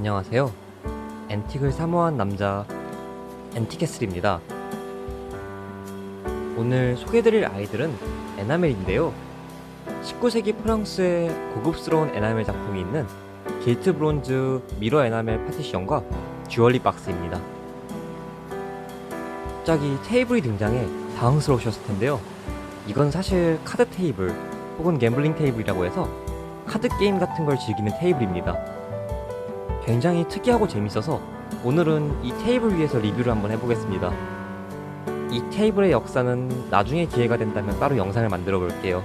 안녕하세요. 앤틱을 사모한 남자 앤티캐슬입니다. 오늘 소개드릴 아이들은 에나멜인데요. 19세기 프랑스의 고급스러운 에나멜 작품이 있는 게이트 브론즈 미러 에나멜 파티션과 주얼리 박스입니다. 갑자기 테이블이 등장해 당황스러우셨을 텐데요. 이건 사실 카드 테이블 혹은 갬블링 테이블이라고 해서 카드 게임 같은 걸 즐기는 테이블입니다. 굉장히 특이하고 재밌어서 오늘은 이 테이블 위에서 리뷰를 한번 해보겠습니다. 이 테이블의 역사는 나중에 기회가 된다면 따로 영상을 만들어 볼게요.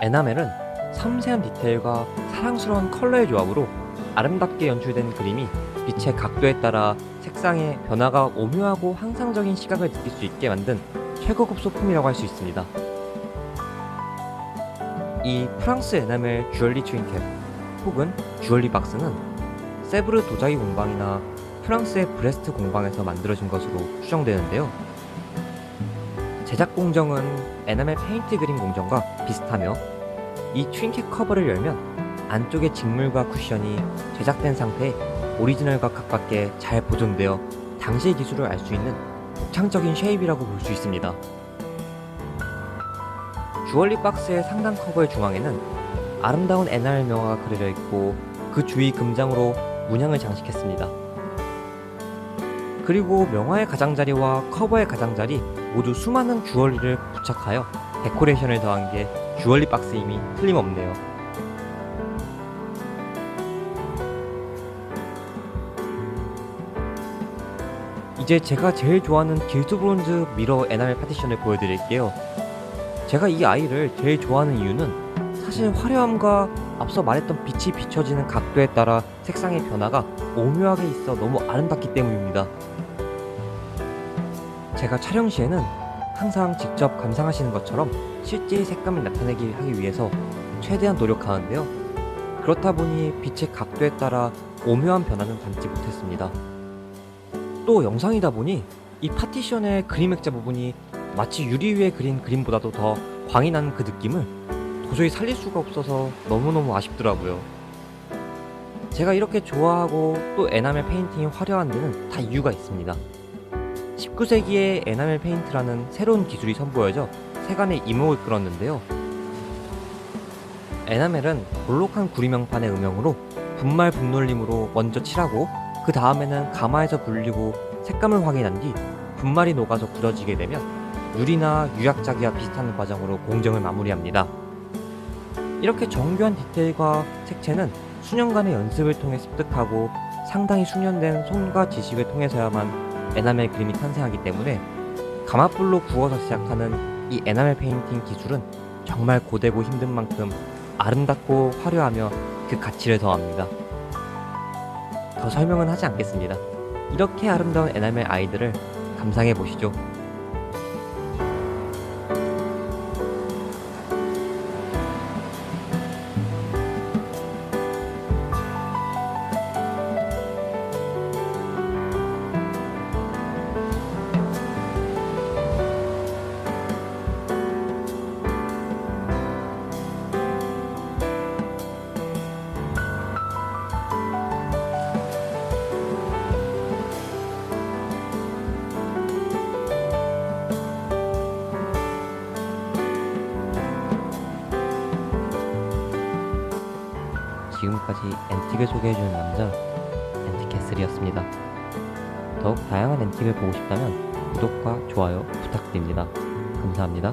에나멜은 섬세한 디테일과 사랑스러운 컬러의 조합으로 아름답게 연출된 그림이 빛의 각도에 따라 색상의 변화가 오묘하고 환상적인 시각을 느낄 수 있게 만든 최고급 소품이라고 할 수 있습니다. 이 프랑스 에나멜 주얼리 트윈캡 혹은 주얼리 박스는 세브르 도자기 공방이나 프랑스의 브레스트 공방에서 만들어진 것으로 추정되는데요. 제작 공정은 에나멜 페인트 그림 공정과 비슷하며 이 트윈캡 커버를 열면 안쪽의 직물과 쿠션이 제작된 상태에 오리지널과 가깝게 잘 보존되어 당시의 기술을 알 수 있는 독창적인 쉐입이라고 볼 수 있습니다. 주얼리 박스의 상단 커버의 중앙에는 아름다운 에나멜 명화가 그려져 있고 그 주위 금장으로 문양을 장식했습니다. 그리고 명화의 가장자리와 커버의 가장자리 모두 수많은 주얼리를 부착하여 데코레이션을 더한 게 주얼리 박스임이 틀림없네요. 이제 제가 제일 좋아하는 길드 브론즈 미러 에나멜 파티션을 보여드릴게요. 제가 이 아이를 제일 좋아하는 이유는 사실 화려함과 앞서 말했던 빛이 비춰지는 각도에 따라 색상의 변화가 오묘하게 있어 너무 아름답기 때문입니다. 제가 촬영 시에는 항상 직접 감상하시는 것처럼 실제의 색감을 나타내기 하기 위해서 최대한 노력하는데요. 그렇다 보니 빛의 각도에 따라 오묘한 변화는 담지 못했습니다. 또 영상이다 보니 이 파티션의 그림 액자 부분이 마치 유리 위에 그린 그림보다도 더 광이 나는 그 느낌을 도저히 살릴 수가 없어서 너무너무 아쉽더라고요. 제가 이렇게 좋아하고 또 에나멜 페인팅이 화려한 데는 다 이유가 있습니다. 19세기에 에나멜 페인트라는 새로운 기술이 선보여져 세간의 이목을 끌었는데요. 에나멜은 볼록한 구리명판의 음영으로 분말 분놀림으로 먼저 칠하고 그 다음에는 가마에서 불리고 색감을 확인한 뒤 분말이 녹아서 굳어지게 되면 유리나 유약자기와 비슷한 과정으로 공정을 마무리합니다. 이렇게 정교한 디테일과 색채는 수년간의 연습을 통해 습득하고 상당히 숙련된 손과 지식을 통해서야만 에나멜 그림이 탄생하기 때문에 가마불로 구워서 시작하는 이 에나멜 페인팅 기술은 정말 고되고 힘든 만큼 아름답고 화려하며 그 가치를 더합니다. 더 설명은 하지 않겠습니다. 이렇게 아름다운 에나멜 아이들을 감상해 보시죠. 지금까지 앤틱을 소개해주는 남자 앤틱캐슬이었습니다. 더욱 다양한 앤틱을 보고 싶다면 구독과 좋아요 부탁드립니다. 감사합니다.